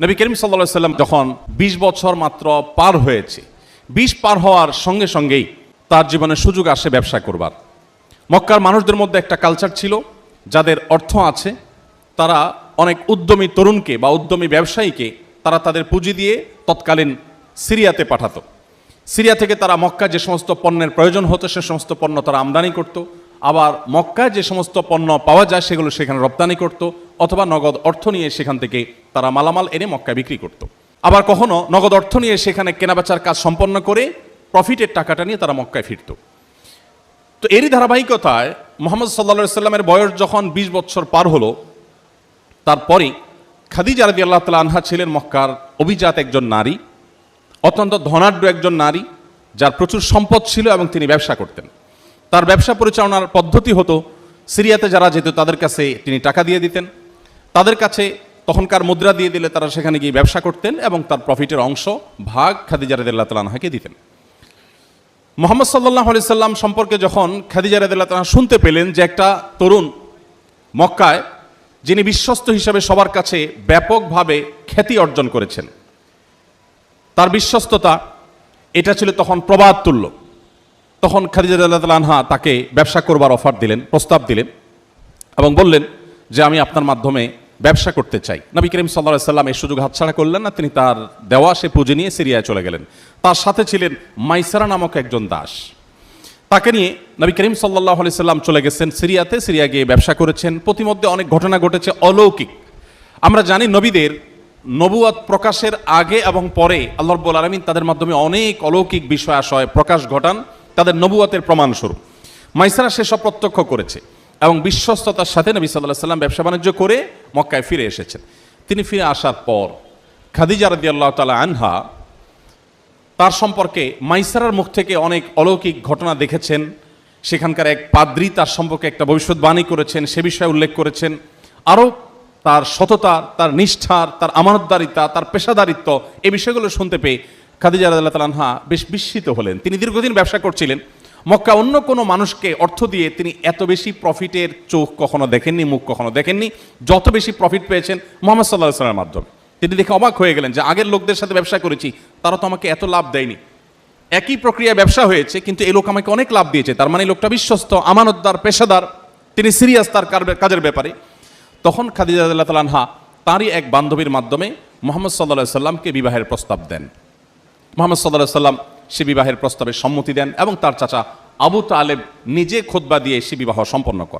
নবী করিম সাল্লা সাল্লাম যখন ২০ বছর মাত্র পার হয়েছে ২০ পার হওয়ার সঙ্গে সঙ্গেই তার জীবনে সুযোগ আসে ব্যবসা করবার। মক্কার মানুষদের মধ্যে একটা কালচার ছিল, যাদের অর্থ আছে, তারা অনেক উদ্যমী তরুণকে বা উদ্যমী ব্যবসায়ীকে তারা তাদের পুঁজি দিয়ে তৎকালীন সিরিয়াতে পাঠাতো। সিরিয়া থেকে তারা মক্কা যে সমস্ত পণ্যের প্রয়োজন হতো, সে সমস্ত পণ্য তারা আমদানি করত। আবার মক্কায় যে সমস্ত পণ্য পাওয়া যায় সেগুলো সেখানে রপ্তানি করত, অথবা নগদ অর্থ নিয়ে সেখান থেকে তারা মালামাল এনে মক্কায় বিক্রি করত। আবার কখনো নগদ অর্থ নিয়ে সেখানে কেনাবেচার কাজ সম্পন্ন করে প্রফিটের টাকাটা নিয়ে তারা মক্কায় ফিরত। তো এরই ধারাবাহিকতায় মোহাম্মদ সাল্লা সাল্লামের বয়স যখন ২০ বছর পার হলো তারপরে খাদিজা রাদি আল্লাহ তালা আনহা ছিলেন মক্কার অভিজাত একজন নারী, অত্যন্ত ধনাঢ্য একজন নারী, যার প্রচুর সম্পদ ছিল এবং তিনি ব্যবসা করতেন। তার ব্যবসা পরিচালনার পদ্ধতি হতো। সিরিয়াতে যারা যেত, তাদের কাছে তিনি টাকা দিয়ে দিতেন। তাদের কাছে তখনকার মুদ্রা দিয়ে দিলে তারা সেখানে গিয়ে ব্যবসা করতেন এবং তার প্রফিটের অংশ ভাগ খাদিজা রাদিল্লাহ তালা আনহাকে দিতেন। মোহাম্মদ সাল্লাহ সাল্লাম সম্পর্কে যখন খাদিজা রাদিল্লাহ তালা শুনতে পেলেন যে একটা তরুণ মক্কায়, যিনি বিশ্বস্ত হিসাবে সবার কাছে ব্যাপকভাবে খ্যাতি অর্জন করেছেন, তার বিশ্বস্ততা, এটা ছিল তখন প্রবাদ তুল্য। তখন খাদিজা রাদিয়াল্লাহু আনহা তাকে ব্যবসা করবার অফার দিলেন, প্রস্তাব দিলেন এবং বললেন যে, আমি আপনার মাধ্যমে ব্যবসা করতে চাই। নবী করিম সাল্লাহ সাল্লাম এই সুযোগ হাতছাড়া করলেন না, তিনি তার দেওয়া সে পুঁজি নিয়ে সিরিয়ায় চলে গেলেন। তার সাথে ছিলেন মাইসারা নামক একজন দাস। তাকে নিয়ে নবী করিম সাল্লাহ আলি সাল্লাম চলে গেছেন সিরিয়াতে সিরিয়া গিয়ে ব্যবসা করেছেন। প্রতিমধ্যে অনেক ঘটনা ঘটেছে অলৌকিক। আমরা জানি নবীদের নবুয়াত প্রকাশের আগে এবং পরে আল্লাহ রব্বুল আলমিন তাদের মাধ্যমে অনেক অলৌকিক বিষয় আশয় প্রকাশ ঘটান। তাদের নবুয়াতের প্রমাণস্বরূপ। মাইসারা সেসব প্রত্যক্ষ করেছে এবং বিশ্বস্ততার সাথে নবী সাল্লাহ সাল্লাম ব্যবসা বাণিজ্য করে মক্কায় ফিরে এসেছেন। তিনি ফিরে আসার পর খাদিজা আল্লাহ তালা আনহা তার সম্পর্কে মাইসারার মুখ থেকে অনেক অলৌকিক ঘটনা দেখেছেন। সেখানকার এক পাদ্রী তার সম্পর্কে একটা ভবিষ্যৎবাণী করেছেন, সে বিষয়ে উল্লেখ করেছেন। আরও তার সততা, তার নিষ্ঠার, তার আমানতদারিতা, তার পেশাদারিত্ব এই বিষয়গুলো শুনতে পেয়ে খাদিজা তাআলা আনহা বেশ বিস্মিত হলেন। তিনি দীর্ঘদিন ব্যবসা করছিলেন। মক্কা অন্য কোনো মানুষকে অর্থ দিয়ে তিনি এত বেশি প্রফিটের চোখ কখনো দেখেননি, মুখ কখনো দেখেননি। যত বেশি প্রফিট পেয়েছেন মোহাম্মদ সাল্লাহ সাল্লামের মাধ্যমে। তিনি দেখে অবাক হয়ে গেলেন যে আগের লোকদের সাথে ব্যবসা করেছি, তারা তো আমাকে এত লাভ দেয়নি। একই প্রক্রিয়ায় ব্যবসা হয়েছে, কিন্তু এই লোক আমাকে অনেক লাভ দিয়েছে। তার মানে লোকটা বিশ্বস্ত, আমানতদার, পেশাদার, তিনি সিরিয়াস তার কাজের ব্যাপারে। তখন খাদিজা আল্লাহ তালানহা তাঁরই এক বান্ধবীর মাধ্যমে মোহাম্মদ সাল্লাহ সাল্লামকে বিবাহের প্রস্তাব দেন। মোহাম্মদ সাল্লাহ সাল্লাম সে বিবাহের প্রস্তাবে সম্মতি দেন এবং তার চাচা আবু তালেব নিজে খোদবা দিয়ে সে বিবাহ সম্পন্ন করেন।